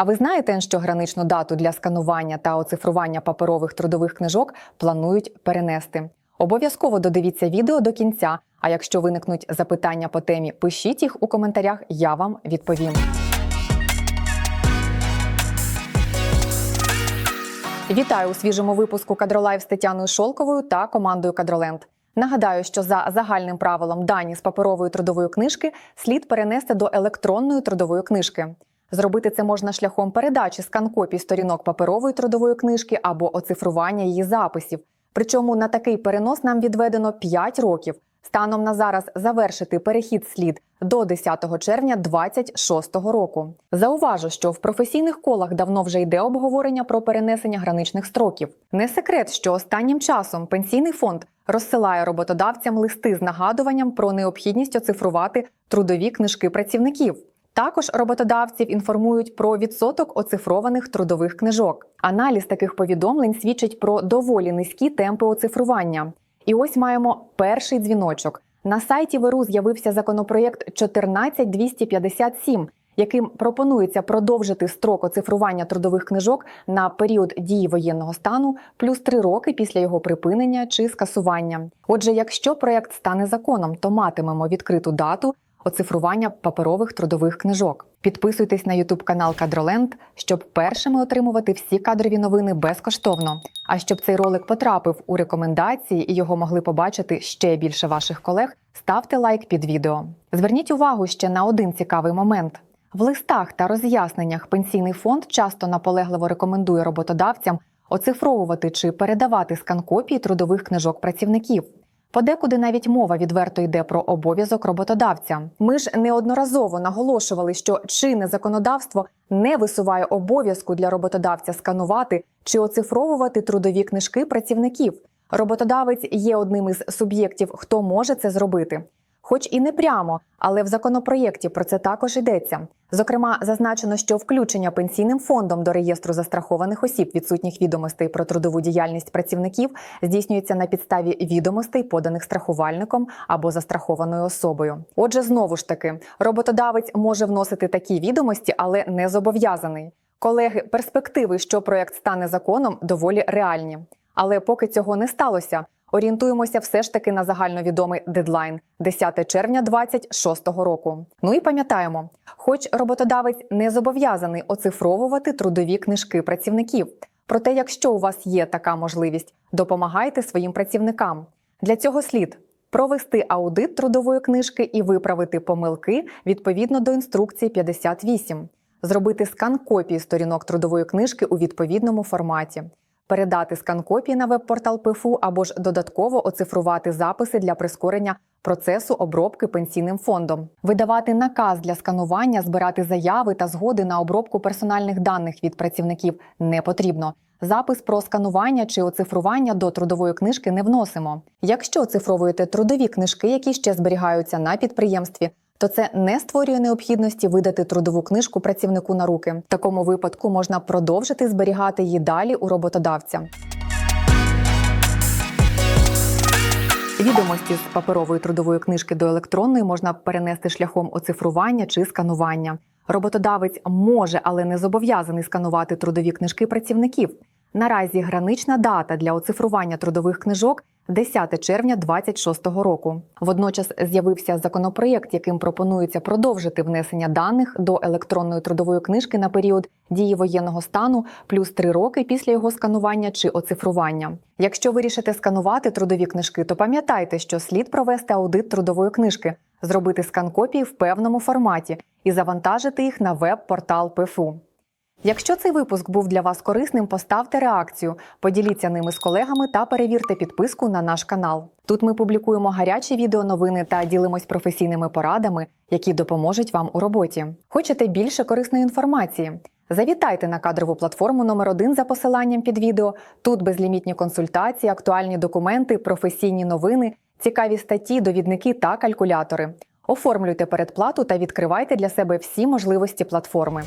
А ви знаєте, що граничну дату для сканування та оцифрування паперових трудових книжок планують перенести? Обов'язково додивіться відео до кінця. А якщо виникнуть запитання по темі, пишіть їх у коментарях, я вам відповім. Вітаю у свіжому випуску Кадролайв з Тетяною Шолковою та командою Кадроленд. Нагадаю, що за загальним правилом дані з паперової трудової книжки слід перенести до електронної трудової книжки. Зробити це можна шляхом передачі скан-копій сторінок паперової трудової книжки або оцифрування її записів. Причому на такий перенос нам відведено 5 років. Станом на зараз завершити перехід слід до 10 червня 2026 року. Зауважу, що в професійних колах давно вже йде обговорення про перенесення граничних строків. Не секрет, що останнім часом пенсійний фонд розсилає роботодавцям листи з нагадуванням про необхідність оцифрувати трудові книжки працівників. Також роботодавців інформують про відсоток оцифрованих трудових книжок. Аналіз таких повідомлень свідчить про доволі низькі темпи оцифрування. І ось маємо перший дзвіночок. На сайті ВРУ з'явився законопроєкт 14257, яким пропонується продовжити строк оцифрування трудових книжок на період дії воєнного стану плюс три роки після його припинення чи скасування. Отже, якщо проєкт стане законом, то матимемо відкриту дату оцифрування паперових трудових книжок. Підписуйтесь на YouTube канал Кадроленд, щоб першими отримувати всі кадрові новини безкоштовно. А щоб цей ролик потрапив у рекомендації і його могли побачити ще більше ваших колег, ставте лайк під відео. Зверніть увагу ще на один цікавий момент. В листах та роз'ясненнях пенсійний фонд часто наполегливо рекомендує роботодавцям оцифровувати чи передавати скан-копії трудових книжок працівників. Подекуди навіть мова відверто йде про обов'язок роботодавця. Ми ж неодноразово наголошували, що чинне законодавство не висуває обов'язку для роботодавця сканувати чи оцифровувати трудові книжки працівників. Роботодавець є одним із суб'єктів, хто може це зробити. Хоч і не прямо, але в законопроєкті про це також йдеться. Зокрема, зазначено, що включення пенсійним фондом до реєстру застрахованих осіб відсутніх відомостей про трудову діяльність працівників здійснюється на підставі відомостей, поданих страхувальником або застрахованою особою. Отже, знову ж таки, роботодавець може вносити такі відомості, але не зобов'язаний. Колеги, перспективи, що проект стане законом, доволі реальні. Але поки цього не сталося, орієнтуємося все ж таки на загальновідомий дедлайн 10 червня 2026 року. Ну і пам'ятаємо, хоч роботодавець не зобов'язаний оцифровувати трудові книжки працівників. Проте, якщо у вас є така можливість, допомагайте своїм працівникам. Для цього слід провести аудит трудової книжки і виправити помилки відповідно до інструкції 58, зробити скан копії сторінок трудової книжки у відповідному форматі передати скан-копії на веб-портал ПФУ або ж додатково оцифрувати записи для прискорення процесу обробки пенсійним фондом, видавати наказ для сканування, збирати заяви та згоди на обробку персональних даних від працівників не потрібно. Запис про сканування чи оцифрування до трудової книжки не вносимо. Якщо оцифровуєте трудові книжки, які ще зберігаються на підприємстві, то це не створює необхідності видати трудову книжку працівнику на руки. В такому випадку можна продовжити зберігати її далі у роботодавця. Відомості з паперової трудової книжки до електронної можна перенести шляхом оцифрування чи сканування. Роботодавець може, але не зобов'язаний сканувати трудові книжки працівників. Наразі гранична дата для оцифрування трудових книжок 10 червня 2026 року. Водночас з'явився законопроєкт, яким пропонується продовжити внесення даних до електронної трудової книжки на період дії воєнного стану плюс три роки після його сканування чи оцифрування. Якщо вирішите сканувати трудові книжки, то пам'ятайте, що слід провести аудит трудової книжки, зробити скан копії в певному форматі і завантажити їх на веб-портал ПФУ. Якщо цей випуск був для вас корисним, поставте реакцію, поділіться ними з колегами та перевірте підписку на наш канал. Тут ми публікуємо гарячі відеоновини та ділимось професійними порадами, які допоможуть вам у роботі. Хочете більше корисної інформації? Завітайте на кадрову платформу номер 1 за посиланням під відео. Тут безлімітні консультації, актуальні документи, професійні новини, цікаві статті, довідники та калькулятори. Оформлюйте передплату та відкривайте для себе всі можливості платформи.